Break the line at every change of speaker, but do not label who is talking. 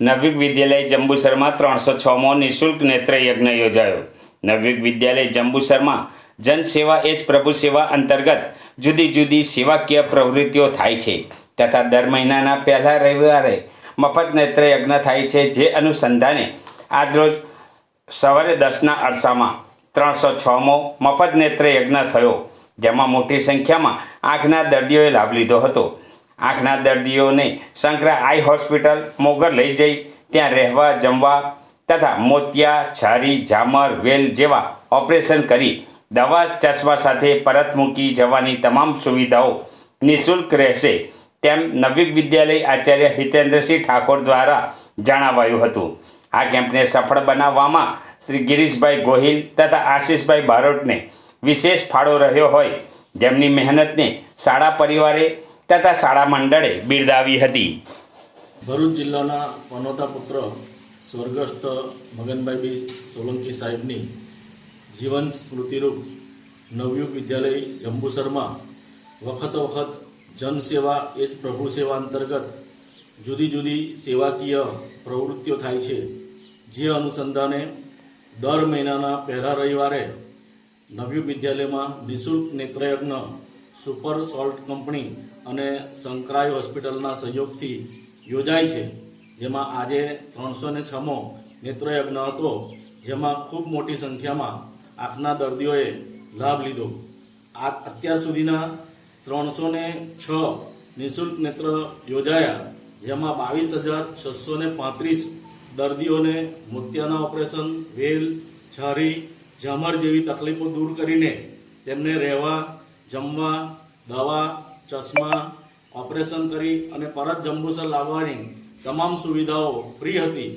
નવયુગ વિદ્યાલય જંબુસરમાં ત્રણસો છમો નિઃશુલ્ક નેત્ર યજ્ઞ યોજાયો. નવયુગ વિદ્યાલય જંબુસરમાં જનસેવા એ જ પ્રભુ સેવા અંતર્ગત જુદી જુદી સેવાકીય પ્રવૃત્તિઓ થાય છે. તથા દર મહિનાના પહેલા રવિવારે મફત નેત્ર યજ્ઞ થાય છે, જે અનુસંધાને આજરોજ સવારે દસના અરસામાં ત્રણસો છમો મફત નેત્ર યજ્ઞ થયો, જેમાં મોટી સંખ્યામાં આંખના દર્દીઓએ લાભ લીધો હતો. આંખના દર્દીઓને શંકરા આઈ હોસ્પિટલ, મોગર લઈ જઈ, ત્યાં રહેવા, જમવા તથા મોતિયા, છારી, ઝામર, વેલ જેવા ઓપરેશન કરી દવા, ચશ્મા સાથે પરત મૂકી જવાની તમામ સુવિધાઓ નિઃશુલ્ક રહેશે તેમ નવી વિદ્યાલય આચાર્ય હિતેન્દ્રસિંહ ઠાકોર દ્વારા જણાવાયું હતું. આ કેમ્પને સફળ બનાવવામાં શ્રી ગિરીશભાઈ ગોહિલ તથા આશીષભાઈ બારોટને વિશેષ ફાળો રહ્યો હોય. જેમની મહેનતને શાળા પરિવારે તથા શાળા મંડળે બિરદાવી હતી.
ભરૂચ જિલ્લાના પનોતા પુત્ર સ્વર્ગસ્થ મગનભાઈ બી સોલંકી સાહેબની જીવન સ્મૃતિરૂપ નવયુગ વિદ્યાલય જંબુસરમાં વખત વખત જનસેવા એ જ પ્રભુ સેવા અંતર્ગત જુદી જુદી સેવાકીય પ્રવૃત્તિઓ થાય છે, જે અનુસંધાને દર મહિનાના પહેલા રવિવારે નવયુગ વિદ્યાલયમાં નિઃશુલ્ક નેત્રયજ્ઞ સુપર સોલ્ટ કંપની અને સંકરાઈ હોસ્પિટલના સહયોગથી યોજાય છે. જેમાં આજે ત્રણસો ને છમો નેત્રયજ્ઞ હતો, જેમાં ખૂબ મોટી સંખ્યામાં આંખના દર્દીઓએ લાભ લીધો. આ અત્યાર સુધીના ત્રણસો ને છ નિઃશુલ્ક નેત્ર યોજાયા, જેમાં બાવીસ હજાર છસો ને પાંત્રીસ દર્દીઓને મોતિયાના ઓપરેશન, વેલ, છારી, ઝામર જેવી તકલીફો દૂર કરીને તેમને રહેવા જમવા દવા ચશ્મા ઓપરેશન કરી અને પરત જંબુસર લાવવાની તમામ સુવિધાઓ ફ્રી હતી.